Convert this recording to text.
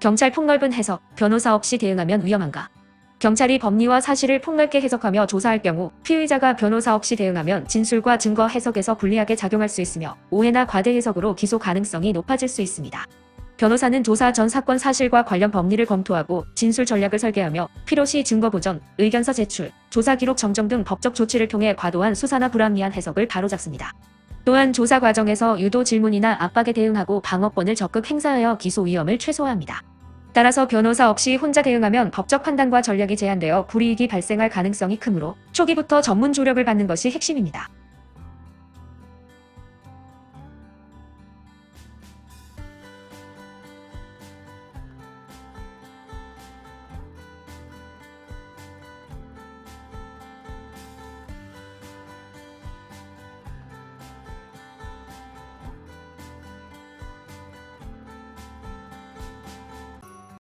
경찰 폭넓은 해석, 변호사 없이 대응하면 위험한가? 경찰이 법리와 사실을 폭넓게 해석하며 조사할 경우 피의자가 변호사 없이 대응하면 진술과 증거 해석에서 불리하게 작용할 수 있으며 오해나 과대 해석으로 기소 가능성이 높아질 수 있습니다. 변호사는 조사 전 사건 사실과 관련 법리를 검토하고 진술 전략을 설계하며 필요시 증거 보전, 의견서 제출, 조사 기록 정정 등 법적 조치를 통해 과도한 수사나 불합리한 해석을 바로잡습니다. 또한 조사 과정에서 유도 질문이나 압박에 대응하고 방어권을 적극 행사하여 기소 위험을 최소화합니다. 따라서 변호사 없이 혼자 대응하면 법적 판단과 전략이 제한되어 불이익이 발생할 가능성이 크므로 초기부터 전문 조력을 받는 것이 핵심입니다.